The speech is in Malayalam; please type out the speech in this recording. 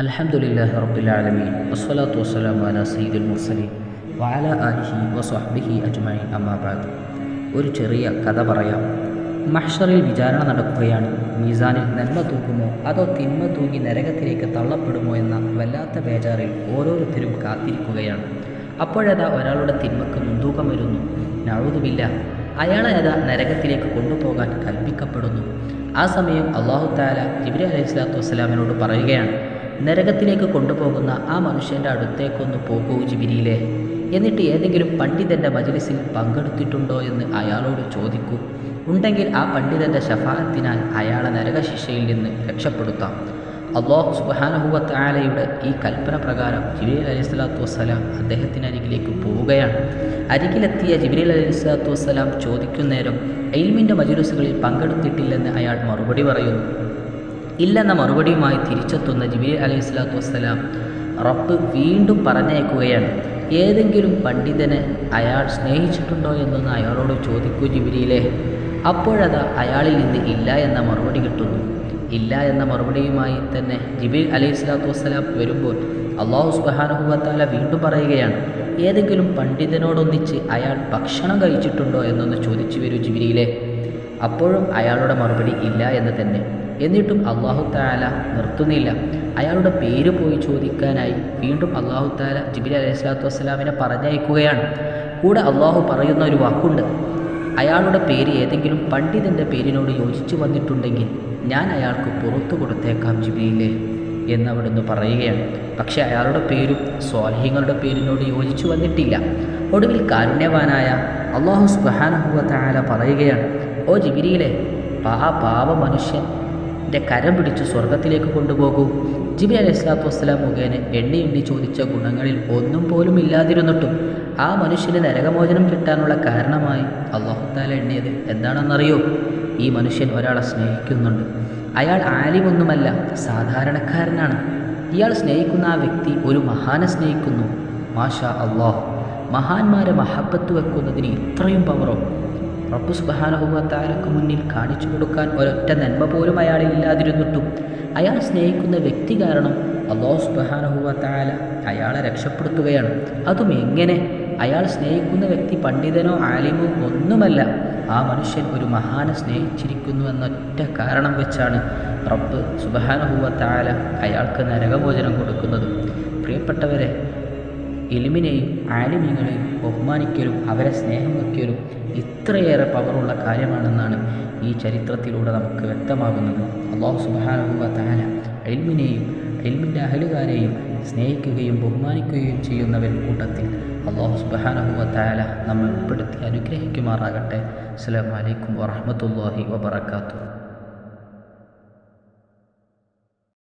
അൽഹംദുലില്ലാഹി റബ്ബിൽ ആലമീൻ. വസ്സലാത്തു വസ്സലാമു അലാ സയ്യിദുൽ മുർസലീൻ വാല ആലിഹി വസ്വഹ്ബിഹി അജ്മഈൻ. അമ്മാബാദ് ഒരു ചെറിയ കഥ പറയാം. മഹ്ഷറിൽ വിചാരണ നടക്കുകയാണ്. മീസാനിൽ നന്മ തൂക്കുമോ? അതോ തിന്മ തൂങ്ങി നരകത്തിലേക്ക് തള്ളപ്പെടുമോ എന്ന വല്ലാത്ത ബേജാറിൽ ഓരോരുത്തരും കാത്തിരിക്കുകയാണ്. അപ്പോഴതാ ഒരാളുടെ തിന്മക്ക് മുൻതൂക്കം വരുന്നു. നഴുതുമില്ല അയാളെ അതാ നരകത്തിലേക്ക് കൊണ്ടുപോകാൻ കൽപ്പിക്കപ്പെടുന്നു. ആ സമയം അള്ളാഹു താല ജിബ്രി അലൈഹി സ്വലാത്തു വസ്സലാമിനോട് പറയുകയാണ്. നരകത്തിലേക്ക് കൊണ്ടുപോകുന്ന ആ മനുഷ്യന്റെ അടുത്തേക്കൊന്ന് പോകൂ ജിബിരിയിലെ. എന്നിട്ട് ഏതെങ്കിലും പണ്ഡിതന്റെ മജലിസിൽ പങ്കെടുത്തിട്ടുണ്ടോ എന്ന് അയാളോട് ചോദിക്കൂ. ഉണ്ടെങ്കിൽ ആ പണ്ഡിതന്റെ ശഫാത്തിനാൽ അയാളെ നരകശിക്ഷയിൽ നിന്ന് രക്ഷപ്പെടുത്താം. അള്ളാഹു സുബാനഹുവത്ത് ആലയുടെ ഈ കൽപ്പന പ്രകാരം ജിബിരി അലൈഹി സ്വലാത്തു വസ്സലാം അദ്ദേഹത്തിന് അരികിലേക്ക് പോവുകയാണ്. അരികിലെത്തിയ ജിബിരി അലൈഹി സ്വലാത്തു വസ്സലാം ചോദിക്കുന്നേരം എയിൽമിന്റെ മജുലുസുകളിൽ പങ്കെടുത്തിട്ടില്ലെന്ന് അയാൾ മറുപടി പറയുന്നു. ഇല്ലെന്ന മറുപടിയുമായി തിരിച്ചെത്തുന്ന ജിബിരി അലൈഹി സ്വലാത്തു വസ്സലാം റബ്ബ് വീണ്ടും പറഞ്ഞയക്കുകയാണ്. ഏതെങ്കിലും പണ്ഡിതനെ അയാൾ സ്നേഹിച്ചിട്ടുണ്ടോ എന്നൊന്ന് അയാളോട് ചോദിക്കൂ ജിബിരിയിലെ അപ്പോഴത് അയാളിൽ നിന്ന് ഇല്ല എന്ന മറുപടി കിട്ടുന്നു. ഇല്ല എന്ന മറുപടിയുമായി തന്നെ ജിബിൽ അലൈഹി സ്വലാത്തു വസ്സലാം വരുമ്പോൾ അള്ളാഹു സുബാനുഹുവത്താല വീണ്ടും പറയുകയാണ് ഏതെങ്കിലും പണ്ഡിതനോടൊന്നിച്ച് അയാൾ ഭക്ഷണം കഴിച്ചിട്ടുണ്ടോ എന്നൊന്ന് ചോദിച്ചു വരൂ ജിബിരിയിലെ അപ്പോഴും അയാളുടെ മറുപടി ഇല്ല എന്ന് തന്നെ. എന്നിട്ടും അള്ളാഹു താല നിർത്തുന്നില്ല. അയാളുടെ പേര് പോയി ചോദിക്കാനായി വീണ്ടും അള്ളാഹു താല ജിബിലി അലൈഹി സ്വലാത്തു വസ്സലാമിനെ പറഞ്ഞയക്കുകയാണ്. കൂടെ അള്ളാഹു പറയുന്ന ഒരു വാക്കുണ്ട്. അയാളുടെ പേര് ഏതെങ്കിലും പണ്ഡിതന്റെ പേരിനോട് യോജിച്ചു വന്നിട്ടുണ്ടെങ്കിൽ ഞാൻ അയാൾക്ക് പുറത്തു കൊടുത്തേക്കാം എന്ന് എന്നവിടുന്ന് പറയുകയാണ്. പക്ഷേ അയാളുടെ പേരും സ്വാലഹിങ്ങളുടെ പേരിനോട് യോജിച്ചു വന്നിട്ടില്ല. ഒടുവിൽ കാരുണ്യവാനായ അള്ളാഹു സുബാനഹുവ താല പറയുകയാണ് ഓ ജിബിരിയിലെ പാ പാവ മനുഷ്യൻ എന്റെ കരം പിടിച്ച് സ്വർഗത്തിലേക്ക് കൊണ്ടുപോകൂ. ജിബി അലൈഹി സ്വലാത്തു വസ്സലാം മുഖേന എണ്ണി എണ്ണി ചോദിച്ച ഗുണങ്ങളിൽ ഒന്നും പോലും ഇല്ലാതിരുന്നിട്ടും ആ മനുഷ്യന് നരകമോചനം കിട്ടാനുള്ള കാരണമായി അള്ളാഹുത്താല എണ്ണിയത് എന്താണെന്നറിയോ? ഈ മനുഷ്യൻ ഒരാളെ സ്നേഹിക്കുന്നുണ്ട്. അയാൾ ആലിമൊന്നുമല്ല സാധാരണക്കാരനാണ്. ഇയാൾ സ്നേഹിക്കുന്ന ആ വ്യക്തി ഒരു മഹാനെ സ്നേഹിക്കുന്നു. മാഷാ അള്ളാഹ് മഹാന്മാരെ മഹബത്ത് വെക്കുന്നതിന് ഇത്രയും പവറോ? റബ്ബു സുബാനഹുവത്താലക്ക് മുന്നിൽ കാണിച്ചു കൊടുക്കാൻ ഒരൊറ്റ നന്മ പോലും അയാളിൽ ഇല്ലാതിരുന്നിട്ടും അയാൾ സ്നേഹിക്കുന്ന വ്യക്തി കാരണം അള്ളാഹു സുബാനഹുബത്താല അയാളെ രക്ഷപ്പെടുത്തുകയാണ്. അതും എങ്ങനെ? അയാൾ സ്നേഹിക്കുന്ന വ്യക്തി പണ്ഡിതനോ ആലിമോ ഒന്നുമല്ല. ആ മനുഷ്യൻ ഒരു മഹാനെ സ്നേഹിച്ചിരിക്കുന്നു എന്നൊറ്റ കാരണം വെച്ചാണ് റബ്ബ് സുബാനഹുവത്താല അയാൾക്ക് നരകമോചനം കൊടുക്കുന്നത്. പ്രിയപ്പെട്ടവരെ എലിമിനെയും ആലിമീങ്ങളെയും ബഹുമാനിക്കലും അവരെ സ്നേഹം വയ്ക്കലും ഇത്രയേറെ പവറുള്ള കാര്യമാണെന്നാണ് ഈ ചരിത്രത്തിലൂടെ നമുക്ക് വ്യക്തമാകുന്നത്. അള്ളാഹു സുബാനുഭവ താല എൽമിനെയും എൽമിന്റെ അഹലുകാരെയും സ്നേഹിക്കുകയും ബഹുമാനിക്കുകയും ചെയ്യുന്നവർ കൂട്ടത്തിൽ അള്ളാഹു സുബാനുഭവ താല നമ്മൾ ഉൾപ്പെടുത്തി അനുഗ്രഹിക്കുമാറാകട്ടെ. അസ്സാം വലൈക്കും വാഹമത്തല്ലാഹി വാബർക്കാത്തു